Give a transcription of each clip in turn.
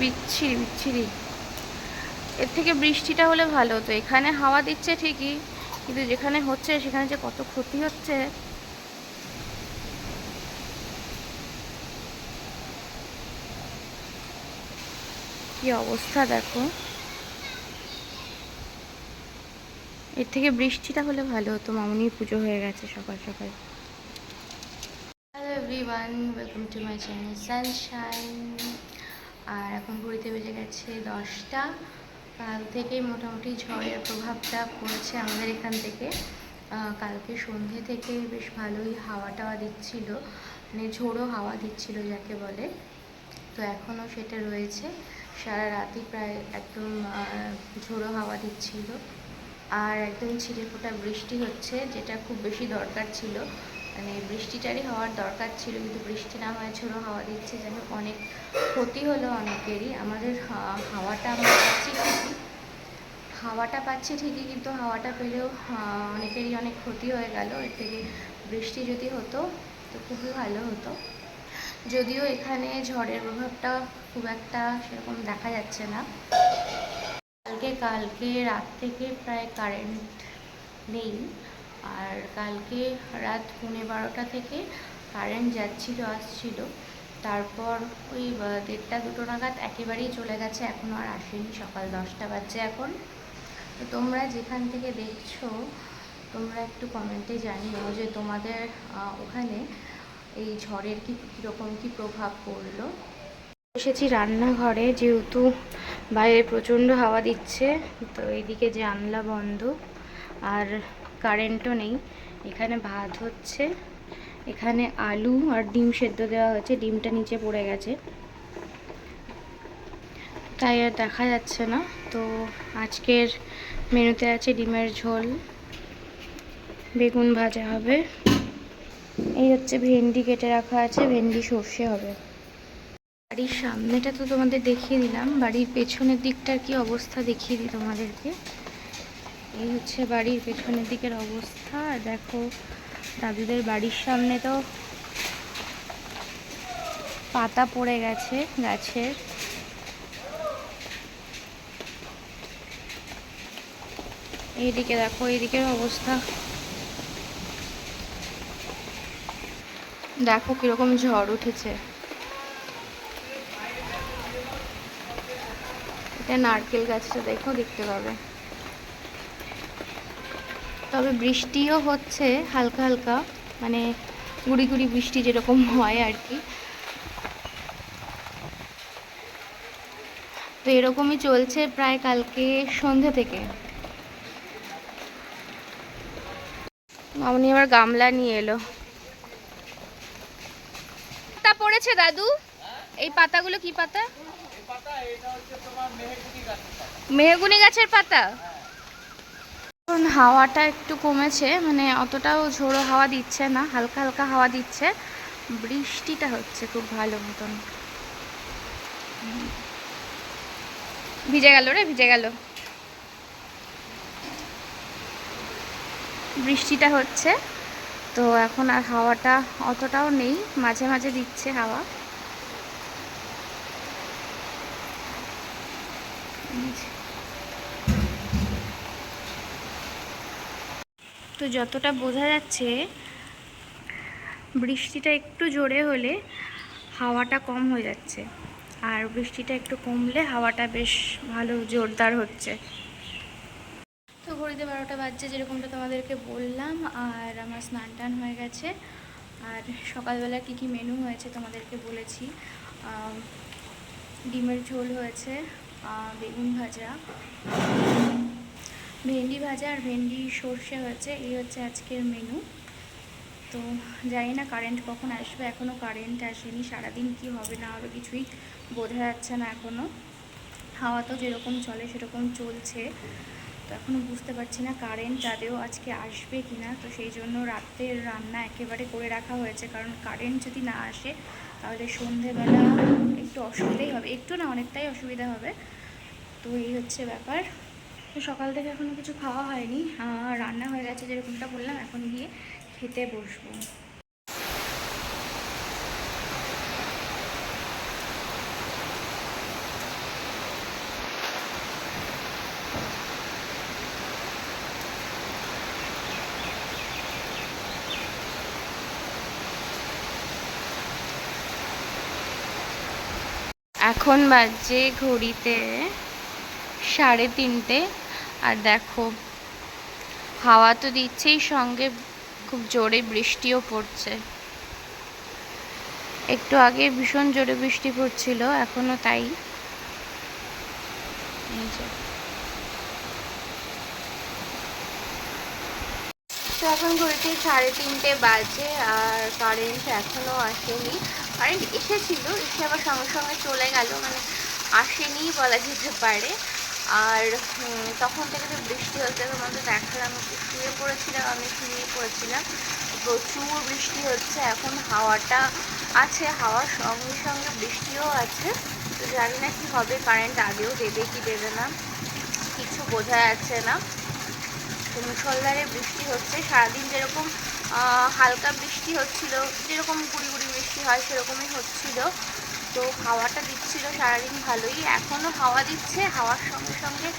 বিচ্ছিরি বিচ্ছিরি। এর থেকে বৃষ্টিটা হলে ভালো হতো। এখানে হাওয়া দিচ্ছে ঠিকই, কিন্তু যেখানে হচ্ছে, সেখানে যে কত ক্ষতি হচ্ছে। কি অবস্থা দেখো। এর থেকে বৃষ্টিটা হলে ভালো হতো। মামনির পুজো হয়ে গেছে সকাল সকাল। Hello everyone welcome to my channel sunshine আর এখন ঘড়িতে বেজে গেছে দশটা। কাল থেকেই মোটামুটি ঝড়ের প্রভাবটা পড়েছে আমাদের এখান থেকে। কালকে সন্ধে থেকে বেশ ভালোই হাওয়া টাওয়া দিচ্ছিল মানে ঝোড়ো হাওয়া দিচ্ছিল যাকে বলে। তো এখনও সেটা রয়েছে। সারা রাতই প্রায় একদম ঝোড়ো হাওয়া দিচ্ছিল। আর একদম ছিটে ফোটা বৃষ্টি হচ্ছে, যেটা খুব বেশি দরকার ছিল। মানে বৃষ্টিটারই হওয়ার দরকার ছিল, কিন্তু বৃষ্টি না হয় ঝোড়ো হাওয়া দিচ্ছে যেন অনেক ক্ষতি হলো অনেকেরই। আমাদের হাওয়াটা আমরা পাচ্ছি ঠিকই। হাওয়াটা পাচ্ছি ঠিকই, কিন্তু হাওয়াটা পেলেও অনেকেরই অনেক ক্ষতি হয়ে গেল। এর থেকে বৃষ্টি যদি হতো, তো খুবই ভালো হতো। যদিও এখানে ঝড়ের প্রভাবটা খুব একটা সেরকম দেখা যাচ্ছে না। কালকে কালকে রাত থেকে প্রায় কারেন্ট নেই। আর কালকে রাত পৌনে বারোটা থেকে কারেন্ট যাচ্ছিল, আসছিল। তারপর ওই দেড়টা দুটো নাগাদ একেবারেই চলে গেছে এখনও আর আসেনি, সকাল দশটা বাজছে এখন। তো তোমরা যেখান থেকে দেখছ, তোমরা একটু কমেন্টে জানিও যে তোমাদের ওখানে এই ঝড়ের কি, কীরকম কী প্রভাব পড়ল। এসেছি রান্নাঘরে, যেহেতু বাইরে প্রচণ্ড হাওয়া দিচ্ছে, তো এইদিকে জানলা বন্ধ। আর কারেন্টও নেই। এখানে ভাত হচ্ছে, এখানে আলু আর ডিম সেদ্ধ দেওয়া হয়েছে, ডিমটা নিচে পড়ে গেছে। তাই আর দেখা যাচ্ছে না। তো আজকের মেনুতে আছে ডিমের ঝোল, বেগুন ভাজা হবে। এই হচ্ছে ভেন্ডি কেটে রাখা আছে, ভেন্ডি সর্ষে হবে। বাড়ির সামনেটা তো তোমাদের দেখিয়ে দিলাম, বাড়ির পেছনের দিকটার কি অবস্থা দেখিয়ে দিই তোমাদেরকে। এই হচ্ছে বাড়ির পেছনের দিকের অবস্থা। দেখো, দাদুদের বাড়ির সামনে তো পাতা পড়ে গেছে গাছের। এইদিকে দেখো, এইদিকের অবস্থা। দেখো কীরকম ঝড় উঠেছে। এটা নারকেল গাছটা দেখো, দেখতে পাবে। তবে বৃষ্টিও হচ্ছে হালকা হালকা মানে গুড়ি গুড়ি বৃষ্টি যেরকম হয় আর কি। তো এরকমই চলছে প্রায় কালকে সন্ধে থেকে। মামনি আবার গামলা নিয়ে এলো। পাতা পড়েছে দাদু? এই পাতাগুলো কি পাতা। মেহগুনি গাছের পাতা? এখন হাওয়াটা একটু কমেছে মানে অতটাও ঝোড়ো হাওয়া দিচ্ছে না, হালকা হালকা হাওয়া দিচ্ছে। বৃষ্টিটা হচ্ছে খুব ভালো মতন। ভিজে গেল রে, ভিজে গেল। বৃষ্টিটা হচ্ছে, তো এখন আর হাওয়াটা অতটাও নেই, মাঝে মাঝে দিচ্ছে হাওয়া। তো যতটা বোঝা যাচ্ছে, বৃষ্টিটা একটু জোরে হলে হাওয়াটা কম হয়ে যাচ্ছে। আর বৃষ্টিটা একটু কমলে হাওয়াটা বেশ ভালো জোরদার হচ্ছে। তো ঘড়িতে বারোটা বাজছে যেরকমটা তোমাদেরকে বললাম, আর আমার স্নান টান হয়ে গেছে। আর সকালবেলা কী কী মেনু হয়েছে তোমাদেরকে বলেছি। ডিমের ঝোল হয়েছে বেগুন ভাজা ভেন্ডি ভাজা আর ভেন্ডি সর্ষে হয়েছে, এই হচ্ছে আজকের মেনু তো জানি না কারেন্ট কখন আসবে এখনও কারেন্ট আসেনি, সারাদিন কি হবে না হবে কিছুই বোঝা যাচ্ছে না এখনও হাওয়া তো যেরকম চলে সেরকম চলছে। তো এখনও বুঝতে পারছি না কারেন্ট আদেও আজকে আসবে কি না তো সেই জন্য রাতের রান্না একেবারে করে রাখা হয়েছে। কারণ কারেন্ট যদি না আসে, তাহলে সন্ধেবেলা একটু অসুবিধাই হবে। একটু না, অনেকটাই অসুবিধা হবে। তো এই হচ্ছে ব্যাপার। তো সকাল থেকে এখনও কিছু খাওয়া হয়নি। রান্না হয়ে গেছে যেরকমটা বললাম, এখন গিয়ে খেতে বসবো। এখন বাজে ঘড়িতে সাড়ে তিনটে। আর দেখো, হাওয়া তো দিচ্ছেই সঙ্গে, খুব জোরে বৃষ্টিও পড়ছে। একটু আগে ভীষণ জোরে বৃষ্টি পড়ছিল, এখনও তাই। তো এখন ঘড়িতে সাড়ে তিনটে বাজে আর কারেন্ট এখনও আসেনি। কারেন্ট এসেছিল, এসে আবার সঙ্গে সঙ্গে চলে গেল মানে আসেনি বলা যেতে পারে। আর তখন থেকে তো বৃষ্টি হচ্ছে তোমাদের দেখালাম শুয়ে পড়েছিলাম, আমি শুয়ে পড়েছিলাম। প্রচুর বৃষ্টি হচ্ছে, এখন হাওয়াটা আছে, হাওয়ার সঙ্গে সঙ্গে বৃষ্টিও আছে। তো জানি না কি হবে, কারেন্ট আগেও দেবে কি দেবে না, কিছু বোঝা যাচ্ছে না। মুসলধারে বৃষ্টি হচ্ছে, সারাদিন যেরকম হালকা বৃষ্টি হচ্ছিল, যেরকম গুড়ি গুড়ি বৃষ্টি হয়, সেরকমই হচ্ছিল। তো হাওয়াটা দিচ্ছিল সারাদিন ভালোই। এখনও হাওয়া দিচ্ছে, হাওয়ার সঙ্গে সঙ্গে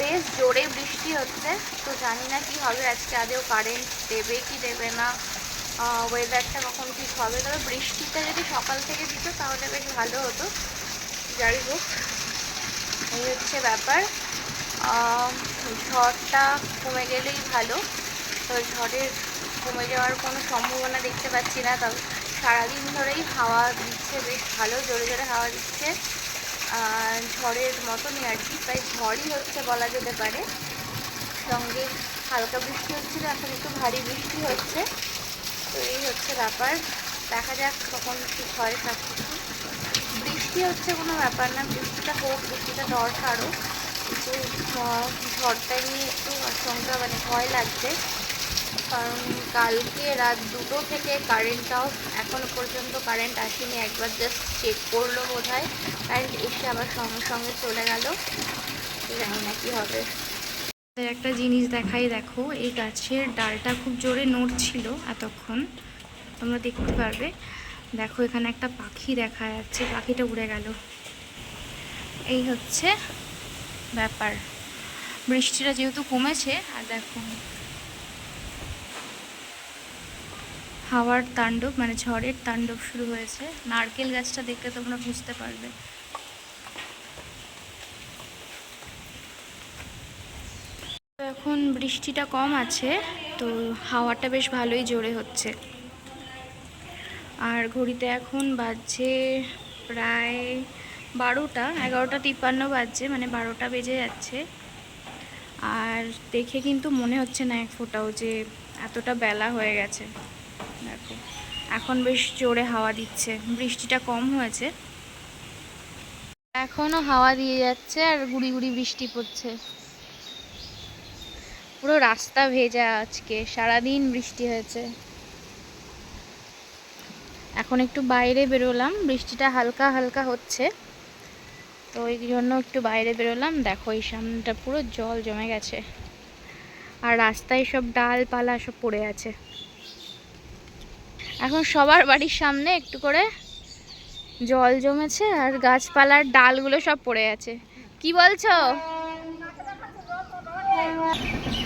বেশ জোরে বৃষ্টি হচ্ছে। তো জানি না কি হবে, আজকে আদেও কারেন্ট দেবে কি দেবে না। ওয়েদারটা কখন ঠিক হবে? তবে বৃষ্টিটা যদি সকাল থেকে দিত তাহলে বেশ ভালো হতো। যাই হোক, এই হচ্ছে ব্যাপার। ঝড়টা কমে গেলেই ভালো। তো ঝড়ের কমে যাওয়ার কোনো সম্ভাবনা দেখতে পাচ্ছি না, তবে সারাদিন ধরেই হাওয়া দিচ্ছে, বেশ ভালো, জোরে জোরে হাওয়া দিচ্ছে। ঝড়ের মতনই আর কি, প্রায় ঝড়ই হচ্ছে বলা যেতে পারে। সঙ্গে হালকা বৃষ্টি হচ্ছিল, এখন একটু ভারী বৃষ্টি হচ্ছে। তো এই হচ্ছে ব্যাপার। দেখা যাক কখন ঠিক হয় সব কিছু। বৃষ্টি হচ্ছে কোনো ব্যাপার না, বৃষ্টিটা হোক, বৃষ্টিটা দর ছাড়ো কিন্তু ঝড়টা নিয়ে একটু আশঙ্কা মানে ভয় লাগছে। কারণ কালকে রাত দুটো থেকে কারেন্টটাও এখনও পর্যন্ত কারেন্ট আসেনি। একবার জাস্ট চেক করল বোধ হয় কারেন্ট এসে আবার সঙ্গে সঙ্গে চলে গেল। জানি না কি হবে। একটা জিনিস দেখাই, দেখো, এই গাছের ডালটা খুব জোরে নড়ছিল এতক্ষণ। তোমরা দেখতে পারবে। দেখো, এখানে একটা পাখি দেখা যাচ্ছে। পাখিটা উড়ে গেল। এই হচ্ছে ব্যাপার। বৃষ্টিটা যেহেতু কমেছে, আর দেখো। হাওয়ার তাণ্ডব মানে ঝড়ের তাণ্ডব শুরু হয়েছে। নারকেল গাছটা দেখলে তোমরা বুঝতে পারবে। এখন বৃষ্টিটা কম আছে, তো হাওয়াটা বেশ ভালোই জোরে হচ্ছে। আর ঘড়িতে এখন বাজছে প্রায় বারোটা, এগারোটা তিপ্পান্ন বাজছে মানে বারোটা বেজে যাচ্ছে। আর দেখে কিন্তু মনে হচ্ছে না এক ফোঁটাও যে এতটা বেলা হয়ে গেছে। দেখো। এখন বেশ জোরে হাওয়া দিচ্ছে। বৃষ্টিটা কম হয়েছে। এখনও হাওয়া দিয়ে যাচ্ছে আর গুড়ি গুড়ি বৃষ্টি পড়ছে। পুরো রাস্তা ভেজা আজকে। সারাদিন বৃষ্টি হয়েছে। এখন একটু বাইরে বেরোলাম। বৃষ্টিটা হালকা হালকা হচ্ছে। তো ওই জন্য একটু বাইরে বেরোলাম। দেখো এই সামনেটা পুরো জল জমে গেছে। আর রাস্তায় সব ডালপালা সব পড়ে আছে। এখন সবার বাড়ির সামনে একটু করে জল জমেছে আর গাছপালার ডালগুলো সব পড়ে আছে। কি বলছো?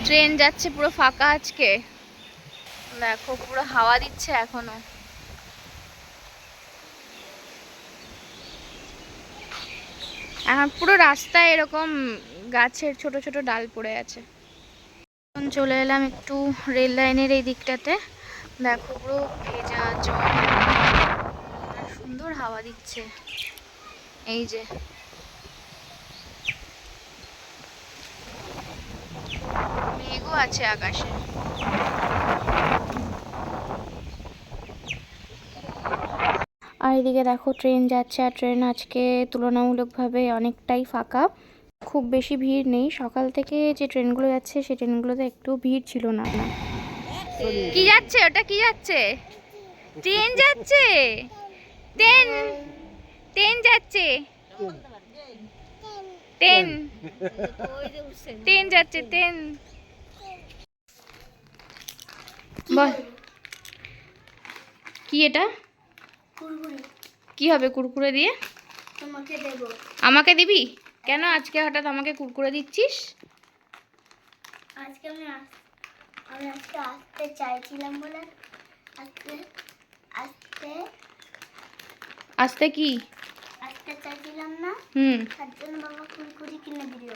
ট্রেন যাচ্ছে পুরো ফাঁকা আজকে। দেখো, পুরো হাওয়া দিচ্ছে এখনও। এখন পুরো রাস্তায় এরকম গাছের ছোট ছোট ডাল পড়ে আছে। চলে এলাম একটু রেল লাইনের এই দিকটাতে। দেখো, পুরো আর সুন্দর হাওয়া দিচ্ছে। এই যে। মেঘও আছে আকাশে। আর এদিকে দেখো ট্রেন যাচ্ছে আর ট্রেন আজকে তুলনামূলকভাবে অনেকটাই ফাঁকা। খুব বেশি ভিড় নেই। সকাল থেকে যে ট্রেনগুলো যাচ্ছে সেই ট্রেনগুলোতে একটু ভিড় ছিল না। কি যাচ্ছে? ওটা কি যাচ্ছে? ট্রেন যাচ্ছে। ট্রেন ট্রেন যাচ্ছে। ট্রেন ট্রেন যাচ্ছে ট্রেন। বল কি এটা? কুরকুরি। কি হবে কুরকুরে দিয়ে? তোমাকে দেব। আমাকে দিবি? কেন আজকে হঠাৎ আমাকে কুরকুরে দিচ্ছিস? আজকে আমি আমি আজকে আসতে চাইছিলাম বলে আজকে আজকে কি? আসতে চাইছিলাম না। হুম। তার জন্য বাবা কুরকুরি কিনে দিল।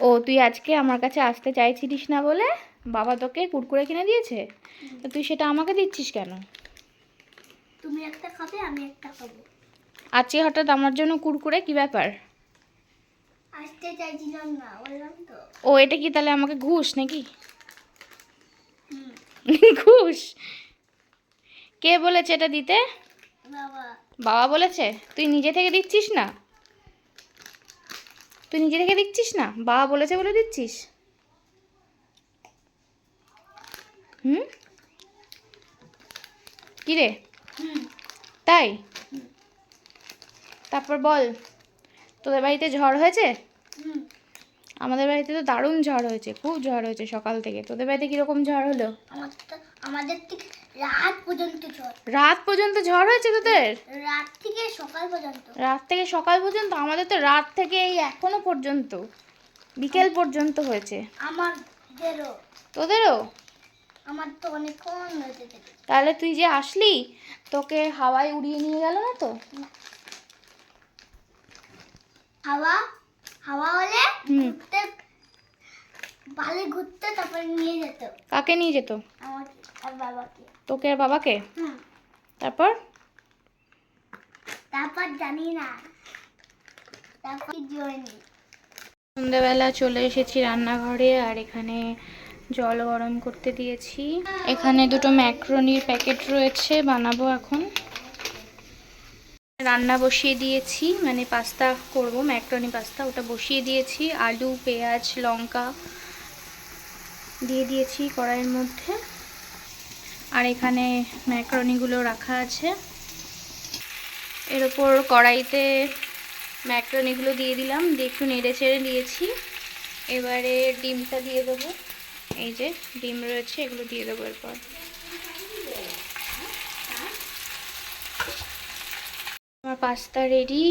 ও তুই আজকে আমার কাছে আসতে চাইছিলিস না বলে বাবা তোকে কুরকুরে কিনে দিয়েছে? তো তুই সেটা আমাকে দিচ্ছিস কেন? তুমি একটা খাবে আমি একটা খাব। আজকে হঠাৎ আমার জন্য কুরকুরে কি ব্যাপার? আসতে চাইছিলাম না বললাম তো। ও এটা কি তাহলে আমাকে ঘুষ নাকি? ঘুষ? কে বলেছে এটা দিতে? বাবা। বাবা বলেছে তুই নিজে থেকে দিচ্ছিস না? তুই নিজে থেকে দিচ্ছিস না? বাবা বলেছে বলে দিচ্ছিস? হুম? কি রে? তাই? তারপর বল তোদের বাড়িতে ঝড় হয়েছে? আমাদের বাড়িতে তো দারুণ ঝড় হয়েছে খুব ঝড় হয়েছে সকাল থেকে। তোদের বাড়িতে কীরকম ঝড় হলো? আমাদের ঠিক রাত পর্যন্ত ঝড়। রাত পর্যন্ত ঝড় হয়েছে তোদের? রাত থেকে সকাল পর্যন্ত। রাত থেকে সকাল পর্যন্ত? আমাদের তো রাত থেকে এই এখনও পর্যন্ত। বিকেল পর্যন্ত হয়েছে। আমাদেরও। তোদেরও? আমার তো অনেকক্ষণ হয়েছে তাহলে তুই যে আসলি তোকে হাওয়ায় উড়িয়ে নিয়ে গেল না তো? হাওয়া? হাওয়া হলে। ঘুরতে বালে ঘুরতে তারপরে নিয়ে যেত। কাকে নিয়ে যেত? আমাকে আর বাবাকে। তোকে আর বাবাকে? তারপর? তারপর জানি না। তারপর সন্ধ্যাবেলা চলে এসেছি রান্নাঘরে আর এখানে জল গরম করতে দিয়েছি। এখানে দুটো ম্যাক্রোনির প্যাকেট রয়েছে বানাবো এখন। রান্না বসিয়ে দিয়েছি মানে পাস্তা করব ম্যাক্রোনি পাস্তা ওটা বসিয়ে দিয়েছি। আলু পেঁয়াজ লঙ্কা দিয়ে দিয়েছি কড়াইয়ের মধ্যে। আর এখানে ম্যাক্রোনিগুলো রাখা আছে। এর ওপর কড়াইতে ম্যাক্রোনিগুলো দিয়ে দিলাম, দিয়ে একটু নেড়ে চেড়ে দিয়েছি। এবারে ডিমটা দিয়ে দেবো। এই যে ডিম রয়েছে, এগুলো দিয়ে দেবো এরপর। আমার পাস্তা রেডি।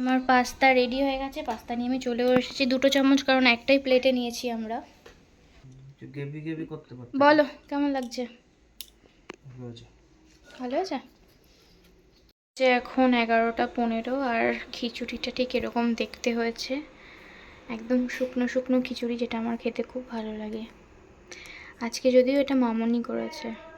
আমার পাস্তা রেডি হয়ে গেছে। পাস্তা নিয়ে আমি চলেও এসেছি দুটো চামচ, কারণ একটাই প্লেটে নিয়েছি আমরা। গেবি গেবি করতে পারতে বলো কেমন লাগছে? ভালো আছে। ভালো আছে? যে এখন এগারোটা পনেরো আর খিচুড়িটা ঠিক এরকম দেখতে হয়েছে। একদম শুকনো শুকনো খিচুড়ি যেটা আমার খেতে খুব ভালো লাগে। আজকে যদিও এটা মামনি করেছে।